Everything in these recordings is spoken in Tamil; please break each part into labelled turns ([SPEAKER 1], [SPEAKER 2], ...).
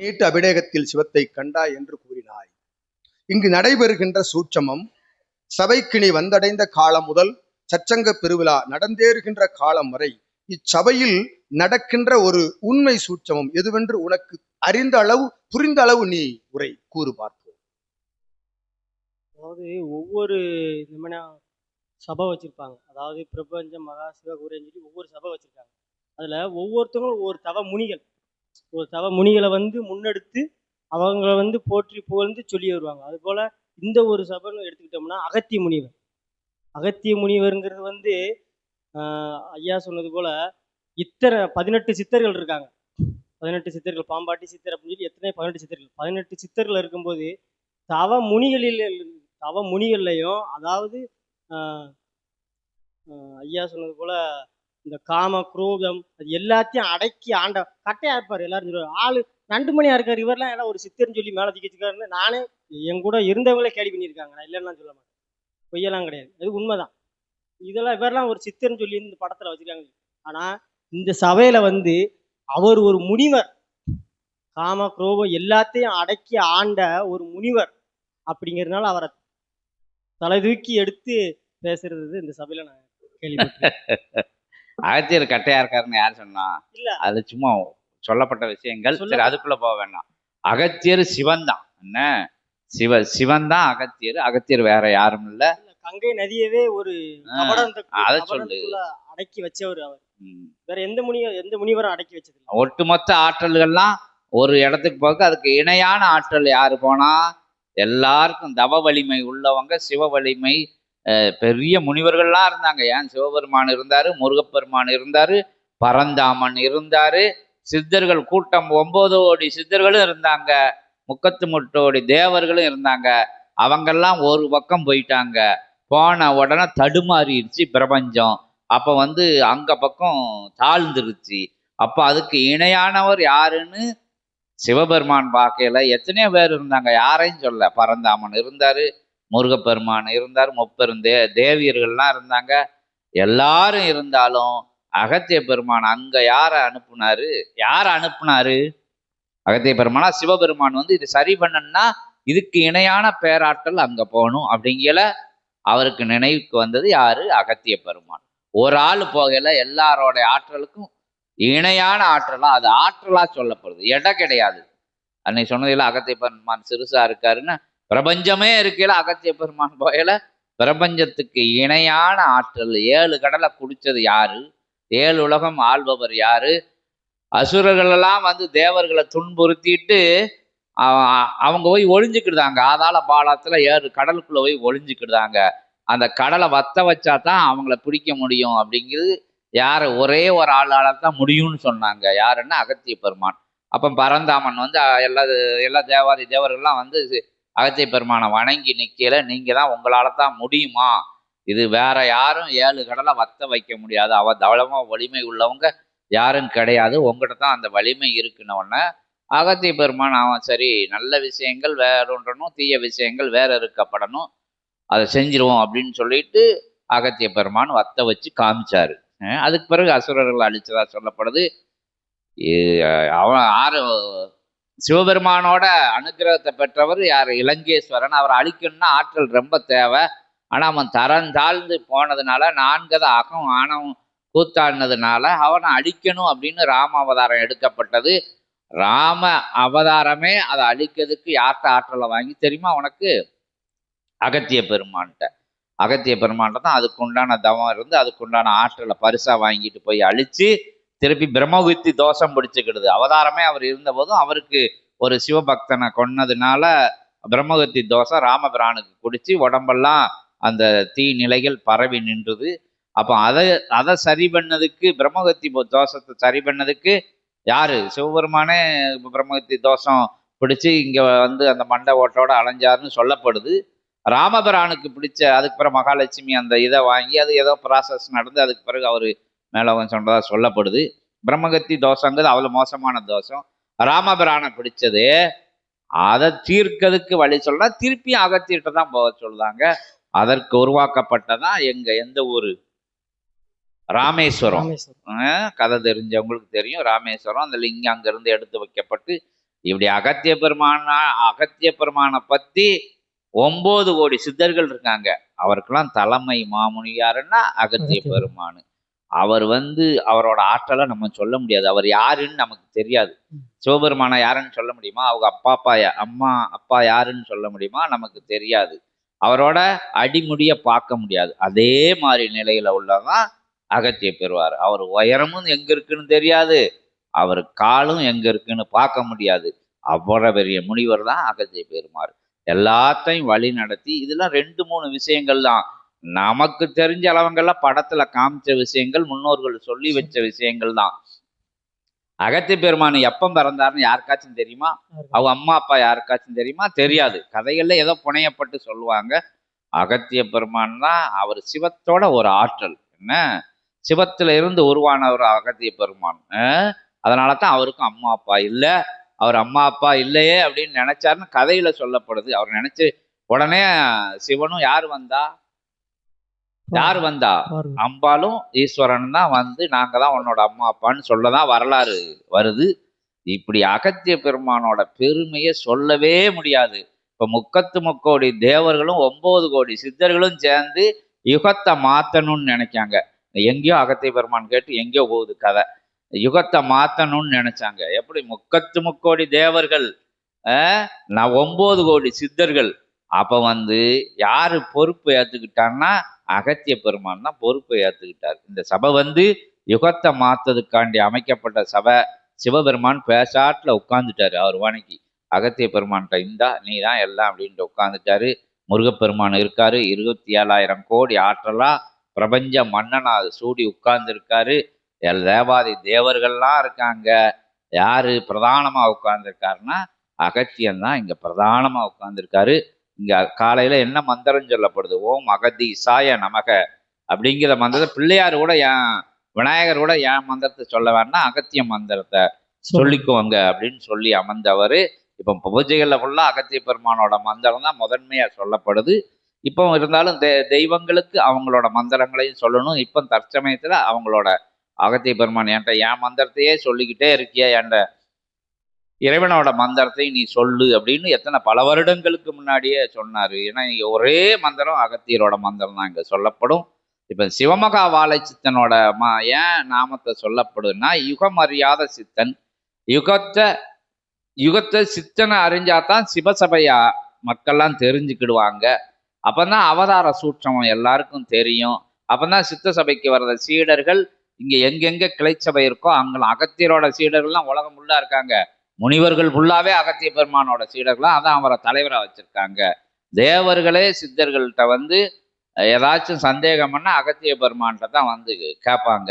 [SPEAKER 1] நீட்டு அபிடேகத்தில் சிவத்தை கண்டாய் என்று கூறினாய். இங்கு நடைபெறுகின்ற சூட்சமம் சபைக்கு நீ வந்தடைந்த காலம் முதல் சச்சங்க பெருவிழா நடந்தேறுகின்ற காலம் வரை இச்சபையில் நடக்கின்ற ஒரு உண்மை சூட்சமம் எதுவென்று உனக்கு அறிந்த அளவு புரிந்த அளவு நீ உரை கூறு பார்ப்போம்.
[SPEAKER 2] அதாவது ஒவ்வொரு இந்த மாதிரி சபை வச்சிருப்பாங்க. அதாவது பிரபஞ்ச மகா சிவகுரேன்னு சொல்லி ஒவ்வொரு சபை வச்சிருக்காங்க. அதுல ஒவ்வொருத்தவங்களும் ஒவ்வொரு தவ முனிகள். ஒரு தவ முனிகளை வந்து முன்னெடுத்து அவங்கள வந்து போற்றி புகழ்ந்து சொல்லி வருவாங்க. அதுபோல் இந்த ஒரு சபைன்னு எடுத்துக்கிட்டோம்னா அகத்திய முனிவர். அகத்திய முனிவருங்கிறது வந்து ஆஹ், ஐயா சொன்னது போல் இத்தனை பதினெட்டு சித்தர்கள் இருக்காங்க. பதினெட்டு சித்தர்கள் பாம்பாட்டி சித்தர் அப்படின்னு சொல்லி எத்தனை பதினெட்டு சித்தர்கள். பதினெட்டு சித்தர்கள் இருக்கும்போது தவ முனிகளில் தவ முனிகள்லையும் அதாவது ஆஹ், ஐயா சொன்னது போல இந்த காம குரோதம் அது எல்லாத்தையும் அடக்கி ஆண்ட கட்டையா இருப்பார் எல்லாரும் ஆளு நண்டு மணியா இருக்காரு. இவர்லாம் ஏன்னா ஒரு சித்தர்னு சொல்லி மேலே தூக்கிச்சுக்காருன்னு நானே என் கூட இருந்தவங்களே கேள்வி பண்ணியிருக்காங்க. நான் இல்லைன்னா சொல்ல மாட்டேன். பொய்யெல்லாம் கிடையாது. அது உண்மைதான். இதெல்லாம் இவரெல்லாம் ஒரு சித்தர்னு சொல்லி இந்த படத்துல வச்சுருக்காங்க. ஆனா இந்த சபையில வந்து அவர் ஒரு முனிவர். காம குரோபம் எல்லாத்தையும் அடக்கி ஆண்ட ஒரு முனிவர் அப்படிங்கிறதுனால அவரை தலை தூக்கி எடுத்து பேசுறது இந்த சபையில நான் கேள்விப்பட்டேன்
[SPEAKER 3] அகத்தியர் கட்டையா இருக்காருன்னு யார் சொன்னா?
[SPEAKER 2] இல்ல.
[SPEAKER 3] அது சும்மா சொல்லப்பட்ட விஷயங்கள். சரி அதுக்குள்ள போக வேண்டாம். அகத்தியர் சிவன் தான் என்ன? சிவ சிவன் தான் அகத்தியர். அகத்தியர் வேற யாரும் இல்ல.
[SPEAKER 2] கங்கை நதியவே ஒரு
[SPEAKER 3] அத சொல்லு.
[SPEAKER 2] அடக்கி வச்சவர் அவர். வேற எந்த முனிவர் எந்த முனிவரும் அடக்கி வச்சது.
[SPEAKER 3] ஒட்டுமொத்த ஆற்றல்கள்லாம் ஒரு இடத்துக்கு போக அதுக்கு இணையான ஆற்றல் யாரு போனா? எல்லாருக்கும் தவ வலிமை உள்ளவங்க சிவ வலிமை பெரிய முனிவர்கள்லாம் இருந்தாங்க. ஏன்? சிவபெருமான் இருந்தார் முருகப்பெருமான் இருந்தார் பரந்தாமன் இருந்தார் சித்தர்கள் கூட்டம் ஒம்பது கோடி சித்தர்களும் இருந்தாங்க முக்கத்து முட்டோடி தேவர்களும் இருந்தாங்க. அவங்கெல்லாம் ஒரு பக்கம் போயிட்டாங்க. போன உடனே தடுமாறிடுச்சு பிரபஞ்சம். அப்போ வந்து அங்கே பக்கம் தாழ்ந்துருச்சு. அப்போ அதுக்கு இணையானவர் யாருன்னு? சிவபெருமான் பார்க்கையில் எத்தனையோ பேர் இருந்தாங்க. யாரையும் சொல்ல பரந்தாமன் இருந்தார் முருகப்பெருமான் இருந்தார் முப்பெரும் தே தேவியர்கள்லாம் இருந்தாங்க. எல்லாரும் இருந்தாலும் அகத்திய பெருமான் அங்க யாரை அனுப்புனாரு? யாரை அனுப்புனாரு? அகத்திய பெருமானா சிவபெருமான் வந்து இது சரி பண்ணணும்னா இதுக்கு இணையான பேராற்றல் அங்க போகணும் அப்படிங்கல அவருக்கு நினைவுக்கு வந்தது யாரு? அகத்திய பெருமான். ஒரு ஆள் போகையில எல்லாரோட ஆற்றலுக்கும் இணையான ஆற்றலா அது ஆற்றலா சொல்லப்படுது. இடம் கிடையாது. அன்னைக்கு சொன்னதில்ல அகத்திய பெருமான் சிறுசா இருக்காருன்னு பிரபஞ்சமே இருக்கையில அகத்திய பெருமான் போகையில பிரபஞ்சத்துக்கு இணையான ஆற்றல். ஏழு கடலை குடிச்சது யாரு? ஏழு உலகம் ஆள்பவர் யாரு? அசுரர்களெல்லாம் வந்து தேவர்களை துன்புறுத்திட்டு அவங்க போய் ஒழிஞ்சுக்கிடுதாங்க ஆதாள பாலத்துல ஏழு கடலுக்குள்ள போய் ஒழிஞ்சுக்கிடுதாங்க அந்த கடலை வத்த வச்சா தான் அவங்கள பிடிக்க முடியும் அப்படிங்கிறது யார்? ஒரே ஒரு ஆளால தான் முடியும்னு சொன்னாங்க. யாருன்னா அகத்திய பெருமான். அப்போ பரந்தாமன் வந்து எல்லா எல்லா தேவாதி தேவர்கள்லாம் வந்து அகத்திய பெருமானை வணங்கி நிற்கல நீங்கள் தான் உங்களால் தான் முடியுமா? இது வேற யாரும் ஏழு கடலை வத்த வைக்க முடியாது. அவ தவளமாக வலிமை உள்ளவங்க யாரும் கிடையாது. உங்கள்கிட்ட தான் அந்த வலிமை இருக்குன்ன உடனே அகத்திய பெருமான் அவன் சரி நல்ல விஷயங்கள் வேற ஒன்றணும் தீய விஷயங்கள் வேற இருக்கப்படணும். அதை செஞ்சிருவோம் அப்படின்னு சொல்லிட்டு அகத்திய பெருமான் வத்த வச்சு காமிச்சாரு. அதுக்கு பிறகு அசுரர்கள் அழிச்சதா சொல்லப்படுது. அவன் ஆறு சிவபெருமானோட அனுக்கிரகத்தை பெற்றவர் யார்? இலங்கேஸ்வரன் அவரை அழிக்கணும்னா ஆற்றல் ரொம்ப தேவை. ஆனால் அவன் தரம் தாழ்ந்து போனதுனால நான்கதை அகம் ஆணவம் கூத்தாடினதுனால அவனை அழிக்கணும் அப்படின்னு ராம அவதாரம் எடுக்கப்பட்டது. ராம அவதாரமே அதை அழிக்கிறதுக்கு யார்கிட்ட ஆற்றலை வாங்கி தெரியுமா உனக்கு? அகத்திய பெருமான்கிட்ட. அகத்திய பெருமான்கிட்ட தான் அதுக்குண்டான தவம் இருந்து அதுக்குண்டான ஆற்றலை பரிசாக வாங்கிட்டு போய் அழித்து திருப்பி பிரம்மகுத்தி தோஷம் பிடிச்சுக்கிடுது. அவதாரமே அவர் இருந்தபோதும் அவருக்கு ஒரு சிவபக்தனை கொன்னதுனால பிரம்மகுத்தி தோஷம் ராமபிரானுக்கு குடிச்சு உடம்பெல்லாம் அந்த தீ நிலைகள் பரவி நின்றுது. அப்போ அதை அதை சரி பண்ணதுக்கு பிரம்மகத்தி தோஷத்தை சரி பண்ணதுக்கு யாரு? சிவபெருமானே பிரம்மகத்தி தோஷம் பிடிச்சு இங்க வந்து அந்த மண்டை ஓட்டோட அலைஞ்சாருன்னு சொல்லப்படுது. ராமபிரானுக்கு பிடிச்ச அதுக்கு பிறகு மகாலட்சுமி அந்த இதை வாங்கி அது ஏதோ ப்ராசஸ் நடந்து அதுக்கு பிறகு அவர் மேலவன் சொன்னதா சொல்லப்படுது. பிரம்மகத்தி தோஷங்கிறது அவ்வளோ மோசமான தோஷம். ராமபிரானை பிடிச்சது அதை தீர்க்கிறதுக்கு வழி சொல்றா திருப்பி அகத்திட்டு தான் போக சொல்லுதாங்க அதற்கு உருவாக்கப்பட்டதான் எங்க எந்த ஊரு? ராமேஸ்வரம். கதை தெரிஞ்சவங்களுக்கு தெரியும். ராமேஸ்வரம் அந்த லிங்கம் அங்கிருந்து எடுத்து வைக்கப்பட்டு இப்படி அகத்திய பெருமானா அகத்திய பெருமானை பத்தி ஒன்பது கோடி சித்தர்கள் இருக்காங்க. அவருக்கெல்லாம் தலைமை மாமுனியாருன்னா அகத்திய பெருமான். அவர் வந்து அவரோட ஆற்றலை நம்ம சொல்ல முடியாது. அவர் யாருன்னு நமக்கு தெரியாது. சிவபெருமானை யாருன்னு சொல்ல முடியுமா? அவங்க அப்பா அப்பா அம்மா அப்பா யாருன்னு சொல்ல முடியுமா? நமக்கு தெரியாது. அவரோட அடிமுடிய பார்க்க முடியாது. அதே மாதிரி நிலையில உள்ளதான் அகத்திய பெறுவார். அவர் உயரமும் எங்க இருக்குன்னு தெரியாது. அவர் காலும் எங்க இருக்குன்னு பார்க்க முடியாது. அவ்வளவு பெரிய முனிவர் தான் அகத்திய பெருமார். எல்லாத்தையும் வழி நடத்தி இதெல்லாம் ரெண்டு மூணு விஷயங்கள் தான். நமக்கு தெரிஞ்ச அளவங்கள்லாம் படத்துல காமிச்ச விஷயங்கள் முன்னோர்கள் சொல்லி வச்ச விஷயங்கள் தான் அகத்திய பெருமான் எப்ப பிறந்தாருன்னு யாருக்காச்சும் தெரியுமா? அவங்க அம்மா அப்பா யாருக்காச்சும் தெரியுமா? தெரியாது. கதைகள்ல ஏதோ புனையப்பட்டு சொல்லுவாங்க. அகத்திய பெருமான் தான் அவர் சிவத்தோட ஒரு ஆற்றல். என்ன? சிவத்துல இருந்து உருவானவர் அகத்திய பெருமான். அதனால தான் அவருக்கும் அம்மா அப்பா இல்லை. அவர் அம்மா அப்பா இல்லையே அப்படின்னு நினைச்சாருன்னு கதையில சொல்லப்படுது. அவர் நினைச்சு உடனே சிவனும் யார் வந்தா? யார் வந்தா. அம்பாலும் ஈஸ்வரன் தான் வந்து நாங்க தான் உன்னோட அம்மா அப்பான்னு சொல்லதான் வரலாறு வருது. இப்படி அகத்திய பெருமானோட பெருமையை சொல்லவே முடியாது. இப்ப முக்கத்து முக்கோடி தேவர்களும் ஒன்பது கோடி சித்தர்களும் சேர்ந்து யுகத்தை மாத்தணும்னு நினைக்காங்க. எங்கேயோ அகத்திய பெருமான் கேட்டு எங்கேயோ போகுது கதை. யுகத்தை மாத்தணும்னு நினைச்சாங்க. எப்படி முக்கத்து முக்கோடி தேவர்கள் நான் ஒன்பது கோடி சித்தர்கள் அப்போ வந்து யார் பொறுப்பு ஏற்றுக்கிட்டான்னா அகத்திய பெருமான் தான் பொறுப்பை ஏற்றுக்கிட்டார் இந்த சபை வந்து யுகத்தை மாற்றதுக்காண்டி அமைக்கப்பட்ட சபை. சிவபெருமான் பேசாட்டில் உட்காந்துட்டார் அவர் வாணிக்கு அகத்திய பெருமான்கிட்ட இந்தா நீ தான் எல்லாம் அப்படின்ட்டு உட்காந்துட்டாரு முருகப்பெருமான் இருக்காரு. இருபத்தி ஏழாயிரம் கோடி ஆற்றலாக பிரபஞ்ச மன்னனா சூடி உட்கார்ந்துருக்காரு. எல் தேவாதி தேவர்கள்லாம் இருக்காங்க. யாரு பிரதானமாக உட்கார்ந்துருக்காருன்னா அகத்தியன் தான் இங்கே பிரதானமாக உட்கார்ந்துருக்காரு. இங்க காலையில என்ன மந்திரம் சொல்லப்படுது? ஓம் அகதி சாய நமக அப்படிங்கிற மந்திரத்தை பிள்ளையார் கூட ஏன் விநாயகர் கூட ஏன் மந்திரத்தை சொல்ல வேணா அகத்திய மந்திரத்தை சொல்லிக்குவாங்க அப்படின்னு சொல்லி அமர்ந்தவர் இப்போ பூஜைகளில் ஃபுல்லாக அகத்திய பெருமானோட மந்திரம் தான் முதன்மையா சொல்லப்படுது. இப்போ இருந்தாலும் தெ தெய்வங்களுக்கு அவங்களோட மந்திரங்களையும் சொல்லணும். இப்போ தற்சமயத்துல அவங்களோட அகத்திய பெருமான் என்கிட்ட என் மந்திரத்தையே சொல்லிக்கிட்டே இருக்கியா? என்கிட்ட இறைவனோட மந்திரத்தை நீ சொல்லு அப்படின்னு எத்தனை பல வருடங்களுக்கு முன்னாடியே சொன்னார். ஏன்னா இங்கே ஒரே மந்திரம் அகத்தியரோட மந்திரம் தான் இங்கே சொல்லப்படும். இப்போ சிவமகா வாழை சித்தனோட மா ஏன் நாமத்தை சொல்லப்படுதுன்னா யுகம் அறியாத சித்தன். யுகத்தை யுகத்தை சித்தனை அறிஞ்சாதான் சிவசபையா மக்கள்லாம் தெரிஞ்சுக்கிடுவாங்க. அப்போதான் அவதார சூட்சமம் எல்லாருக்கும் தெரியும். அப்போதான் சித்த சபைக்கு வர்ற சீடர்கள் இங்கே எங்கெங்கே கிளைச்சபை இருக்கோ அங்கே அகத்தியரோட சீடர்கள்லாம் உலகம் உள்ளா இருக்காங்க. முனிவர்கள் ஃபுல்லாவே அகத்திய பெருமானோட சீடர்களா அதான் அவரை தலைவராக வச்சிருக்காங்க. தேவர்களே சித்தர்கள்ட்ட வந்து ஏதாச்சும் சந்தேகம் பண்ணா அகத்திய பெருமான்கிட்ட தான் வந்து கேட்பாங்க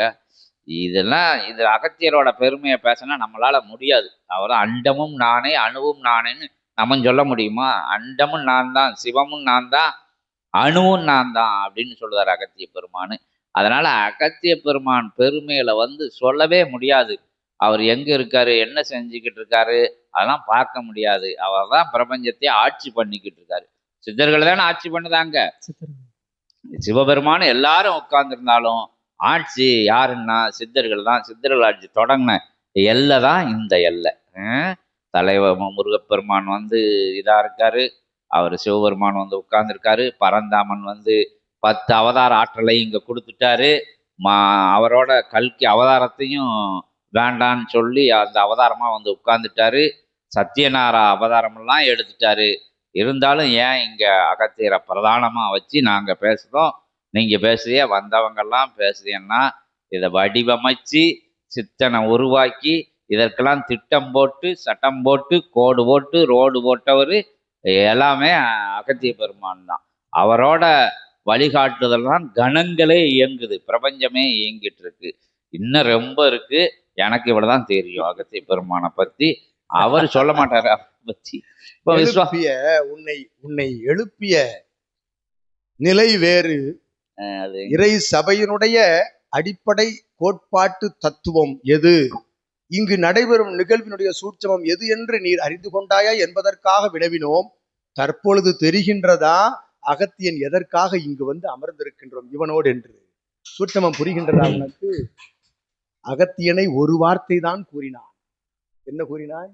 [SPEAKER 3] இதெல்லாம் இது அகத்தியரோட பெருமையை பேசினா நம்மளால் முடியாது. அவர் அண்டமும் நானே அணுவும் நானேன்னு நம்ம சொல்ல முடியுமா? அண்டமும் நான் தான் சிவமும் நான் தான் அணுவும் நான் தான் அப்படின்னு சொல்லுவார் அகத்திய பெருமான். அதனால் அகத்திய பெருமான் பெருமையில் வந்து சொல்லவே முடியாது. அவர் எங்க இருக்காரு என்ன செஞ்சுக்கிட்டு இருக்காரு அதெல்லாம் பார்க்க முடியாது. அவர் தான் பிரபஞ்சத்தை ஆட்சி பண்ணிக்கிட்டு இருக்காரு. சித்தர்கள் தானே ஆட்சி பண்ணுதாங்க. சிவபெருமான் எல்லாரும் உட்கார்ந்துருந்தாலும் ஆட்சி யாருன்னா சித்தர்கள் தான். சித்தர்கள் ஆட்சி தொடங்கின எல்லை தான் இந்த எல்லை. தலைவர் முருகப்பெருமான் வந்து இதா இருக்காரு. அவர் சிவபெருமான் வந்து உட்கார்ந்துருக்காரு. பரந்தாமன் வந்து பத்து அவதார ஆற்றலை இங்க கொடுத்துட்டாரு. மா அவரோட கல்கி அவதாரத்தையும் வேண்டான்னு சொல்லி அந்த அவதாரமாக வந்து உட்கார்ந்துட்டாரு. சத்யநாரா அவதாரமெல்லாம் எடுத்துட்டாரு. இருந்தாலும் ஏன் இங்கே அகத்தியரை பிரதானமாக வச்சு நாங்கள் பேசுகிறோம் நீங்கள் பேசுறிய வந்தவங்கெல்லாம் பேசுறீங்கன்னா இதை வடிவமைச்சு சித்தனை உருவாக்கி இதற்கெல்லாம் திட்டம் போட்டு சட்டம் போட்டு கோடு போட்டு ரோடு போட்டவர் எல்லாமே அகத்திய பெருமான் தான். அவரோட வழிகாட்டுதல் தான் கணங்களே இயங்குது. பிரபஞ்சமே இயங்கிட்டு இருக்கு. இன்னும் ரொம்ப இருக்குது எனக்கு இவ்வளவுதான் தெரியும் அகத்திய பெருமானை பத்தி. அவர் சொல்ல மாட்டாரு பத்தி. இப்போ
[SPEAKER 1] உன்னை உன்னை எழுப்பிய நிலை வேறு. இறை சபையினுடைய அடிப்படை கோட்பாட்டு தத்துவம் எது? இங்கு நடைபெறும் நிகழ்வினுடைய சூட்சமம் எது என்று நீர் அறிந்து கொண்டாயா என்பதற்காக வினவினோம். தற்பொழுது தெரிகின்றதா? அகத்தியன் எதற்காக இங்கு வந்து அமர்ந்திருக்கின்றோம் இவனோடு என்று சூட்சமம் புரிகின்றதா உனக்கு? அகத்தியனை ஒரு வார்த்தை தான் கூறினான். என்ன கூறினாய்?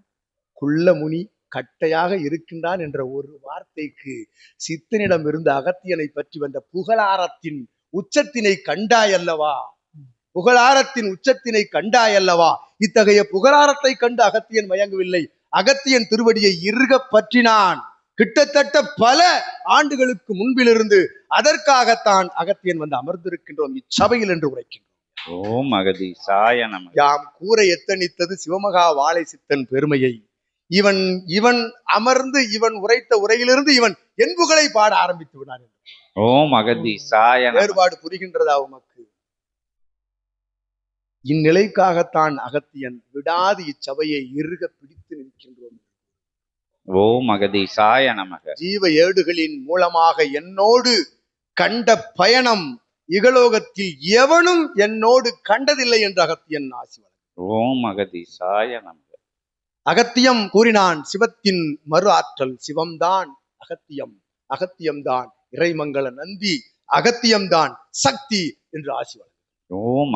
[SPEAKER 1] குள்ளமுனி கட்டையாக இருக்கின்றான் என்ற ஒரு வார்த்தைக்கு சித்தனிடம் இருந்த அகத்தியனை பற்றி வந்த புகழாரத்தின் உச்சத்தினை கண்டாயல்லவா? புகழாரத்தின் உச்சத்தினை கண்டாயல்லவா? இத்தகைய புகழாரத்தை கண்டு அகத்தியன் மயங்கவில்லை. அகத்தியன் திருவடியை இறுக பற்றினான். கிட்டத்தட்ட பல ஆண்டுகளுக்கு முன்பிலிருந்து அதற்காகத்தான் அகத்தியன் வந்து அமர்ந்திருக்கின்றோம் இச்சபையில் என்று உரைக்கின்றோம்.
[SPEAKER 3] ஓம் அகதி சாய நமக.
[SPEAKER 1] யாம் கூற எத்தனித்தது சிவமகா வாழை சித்தன் பெருமையை. இவன் இவன் அமர்ந்து இவன் உரைத்த உரையிலிருந்து இவன் என் புகழை பாட ஆரம்பித்து என்று.
[SPEAKER 3] ஓம் அகதி சாய
[SPEAKER 1] வேறுபாடு புரிகின்றதா உமக்கு? இந்நிலைக்காகத்தான் அகத்தியன் விடாது இச்சபையை இறுக பிடித்து நிற்கின்றோம்.
[SPEAKER 3] ஓம் அகதி சாய நமக.
[SPEAKER 1] ஜீவ ஏடுகளின் மூலமாக என்னோடு கண்ட பயணம் இகலோகத்தில் எவனும் என்னோடு கண்டதில்லை என்று அகத்தியன் ஆசி.
[SPEAKER 3] ஓம் அகதி சாய நமக.
[SPEAKER 1] அகத்தியம் கூறினான் சிவத்தின் மறு ஆற்றல் சிவம்தான். அகத்தியம் அகத்தியம்தான். இறைமங்கல நந்தி அகத்தியம்தான். சக்தி என்று ஆசி.
[SPEAKER 3] ஓம்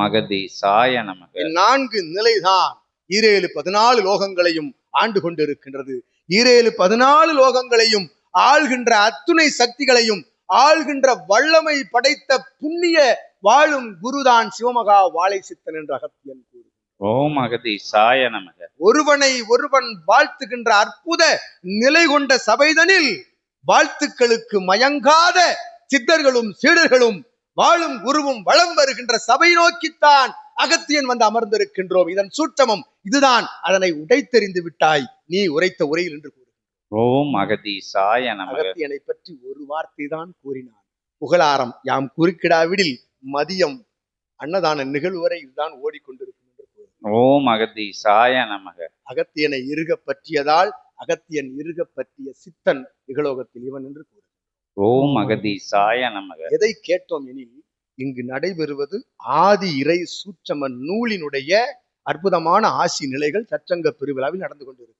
[SPEAKER 3] சாய நமக.
[SPEAKER 1] இந்நான்கு நிலைதான் ஈரேழு பதினாலு லோகங்களையும் ஆண்டு கொண்டிருக்கின்றது. ஈரேழு பதினாலு லோகங்களையும் ஆள்கின்ற அத்துணை சக்திகளையும் ஆள்கின்ற வல்லமை படைத்த புண்ணிய வாழும் குருதான் சிவமகா வாழை சித்தன் என்று அகத்தியன் கூறு
[SPEAKER 3] ஓம் அகதி சாய நமக.
[SPEAKER 1] ஒருவனை ஒருவன் வாழ்த்துகின்ற அற்புத நிலை கொண்ட சபைதனில் வாழ்த்துக்களுக்கு மயங்காத சித்தர்களும் சீடர்களும் வாழும் குருவும் வளம் வருகின்ற சபை நோக்கித்தான் அகத்தியன் வந்து அமர்ந்திருக்கின்றோம். இதன் சூட்சமம் இதுதான். அதனை உடைத்தெறிந்து விட்டாய். நீ உரைத்த உரையில் என்று
[SPEAKER 3] ஓம் அகதி சாய நமக.
[SPEAKER 1] அகத்தியனை பற்றி ஒரு வார்த்தை தான் கூறினான். புகழாரம் யாம் குறுக்கிடாவிடில் மதியம் அன்னதான நிகழ்வு வரை இதுதான் ஓடிக்கொண்டிருக்கும் என்று
[SPEAKER 3] ஓம் அகதி சாய நமக.
[SPEAKER 1] அகத்தியனை இறுக பற்றியதால் அகத்தியன் இறுக பற்றிய சித்தன் இகலோகத்தில் இவன் என்று கூறு
[SPEAKER 3] ஓம் அகதி சாய நமக.
[SPEAKER 1] எதை கேட்டோம் எனில் இங்கு நடைபெறுவது ஆதி இறை சூட்சம நூலினுடைய அற்புதமான ஆசி நிலைகள் சச்சங்க பெருவிழாவில் நடந்து கொண்டிருக்கின்றன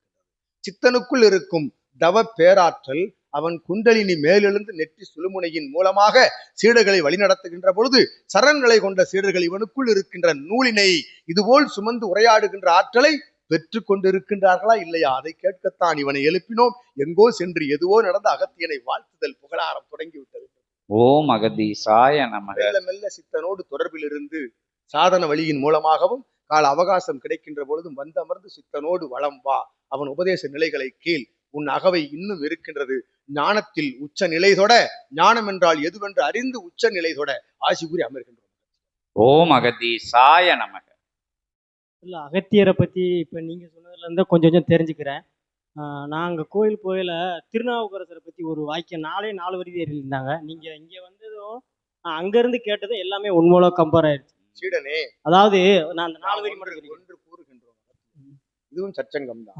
[SPEAKER 1] சித்தனுக்குள் இருக்கும் தவ பேராற்றல் அவன் குண்டலினி மேலெழுந்து நெற்றி சுழுமுனையின் மூலமாக சீடர்களை வழிநடத்துகின்ற பொழுது சரண்களை கொண்ட சீடர்கள் இவனுக்குள் இருக்கின்ற நூலினை இதுபோல் சுமந்து உரையாடுகின்ற ஆற்றலை பெற்று கொண்டிருக்கின்றார்களா இல்லையா? அதை கேட்கத்தான் இவனை எழுப்பினோம். எங்கோ சென்று எதுவோ நடந்த அகத்தியனை வாழ்த்துதல் புகழாரம் தொடங்கிவிட்டது.
[SPEAKER 3] ஓம் அகதி சாய நமக.
[SPEAKER 1] மெல்ல மெல்ல சித்தனோடு தொடர்பில் இருந்து சாதன வழியின் மூலமாகவும் கால அவகாசம் கிடைக்கின்ற பொழுதும் வந்து அமர்ந்து சித்தனோடு வளம் வா. அவன் உபதேச நிலைகளை கீழ் உன் அகவை இன்னும் இருக்கின்றது ஞானத்தில் உச்ச நிலை தொட ஞானம் என்றால் எதுவென்று அறிந்து உச்ச நிலை தொட ஆசி கூறி அமர்கின்றோம்.
[SPEAKER 3] ஓம் அகதி சாய நமக.
[SPEAKER 2] இல்லை அகத்தியரை பற்றி இப்போ நீங்கள் சொன்னதுலேருந்து கொஞ்சம் கொஞ்சம் தெரிஞ்சுக்கிறேன். அங்கே கோயில் போயில திருநாவுக்கரசரை பற்றி ஒரு வாக்கியம் நாலே நாலு வரி இருந்தாங்க. நீங்கள் இங்கே வந்ததும் நான் அங்கேருந்து கேட்டதும் எல்லாமே உண்மையோட கம்பேர் ஆயிடுச்சு.
[SPEAKER 1] சீடனே.
[SPEAKER 2] அதாவது நான் அந்த நாலு வரி மட்டும்.
[SPEAKER 1] ஒன்று இதுவும் சச்சங்கம் தான்.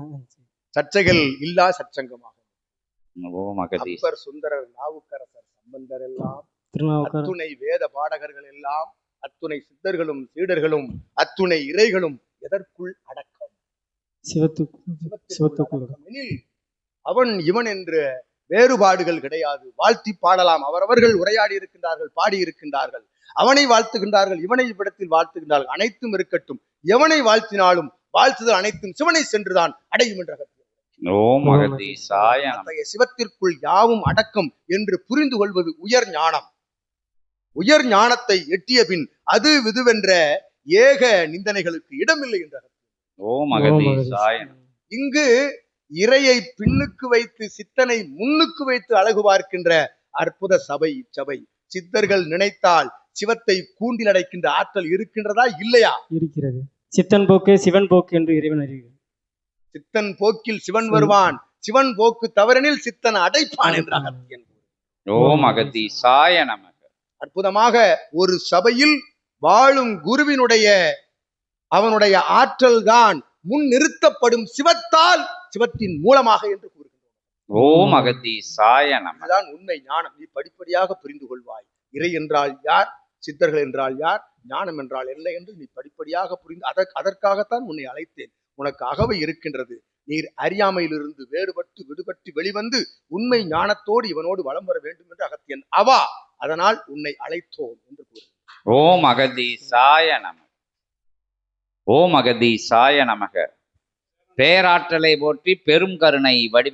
[SPEAKER 1] சர்ச்சைகள் இல்லா சச்சங்கமாக. அப்பர் சுந்தரர் நாவுக்கரசர் சம்பந்தர் எல்லாம் அத்துணை வேத பாடகர்கள் எல்லாம் அத்துணை சித்தர்களும் சீடர்களும் அத்துணை இறைகளும் எதற்குள் அடக்கம்? அவன் இவன் என்ற வேறுபாடுகள் கிடையாது. வாழ்த்தி பாடலாம். அவரவர்கள் உரையாடி இருக்கின்றார்கள் பாடி இருக்கின்றார்கள். அவனை வாழ்த்துகின்றார்கள் இவனை இவ்விடத்தில் வாழ்த்துகின்றார்கள். அனைத்தும் இருக்கட்டும். எவனை வாழ்த்தினாலும் வாழ்த்துதல் அனைத்தும் சிவனை சென்றுதான் அடையும் என்ற அத்தகைய சிவத்திற்குள் யாவும் அடக்கம் என்று புரிந்து கொள்வது உயர் ஞானம். உயர் ஞானத்தை எட்டிய பின் அது விதுவென்ற ஏக நிந்தனைகளுக்கு இடமில்லை என்ற இங்கு இறையை பின்னுக்கு வைத்து சித்தனை முன்னுக்கு வைத்து அழகு பார்க்கின்ற அற்புத சபை இச்சபை. சித்தர்கள் நினைத்தால் சிவத்தை கூண்டில் அடைக்கின்ற ஆற்றல் இருக்கின்றதா? இல்லையா?
[SPEAKER 2] இருக்கிறது. சித்தன் போக்கு சிவன் போக்கு என்று இறைவன் அறிவு
[SPEAKER 1] சித்தன் போக்கில் சிவன் வருவான். சிவன் போக்கு தவறெனில் சித்தன் அடைப்பான் என்ற அகத்தியன்
[SPEAKER 3] ஓம் அகதி சாய நமக.
[SPEAKER 1] அற்புதமாக ஒரு சபையில் வாழும் குருவினுடைய அவனுடைய ஆற்றல் தான் முன் நிறுத்தப்படும் சிவத்தால் சிவத்தின் மூலமாக என்று கூறுகின்றோம்.
[SPEAKER 3] ஓம் அகதி சாய நமக.
[SPEAKER 1] இதுதான் உண்மை ஞானம். நீ படிப்படியாக புரிந்து கொள்வாய். இறை என்றால் யார்? சித்தர்கள் என்றால் யார்? ஞானம் என்றால் என்ன என்று நீ படிப்படியாக புரிந்து அதற்கு அதற்காகத்தான் உன்னை அழைத்தேன். உனக்கு அகவை இருக்கின்றது. நீர் அறியாமையிலிருந்து வேறுபட்டு விடுபட்டு வெளிவந்து உண்மை ஞானத்தோடு இவனோடு வலம் வர வேண்டும் என்று அகத்தியன் அவா அதனால் உன்னை அழைத்தோம் என்று கூறு
[SPEAKER 3] ஓம் அகதீசாய சாய நமக. ஓம் அகதீசாய நமக. பேராற்றலை போற்றி பெரும் கருணை வடிவ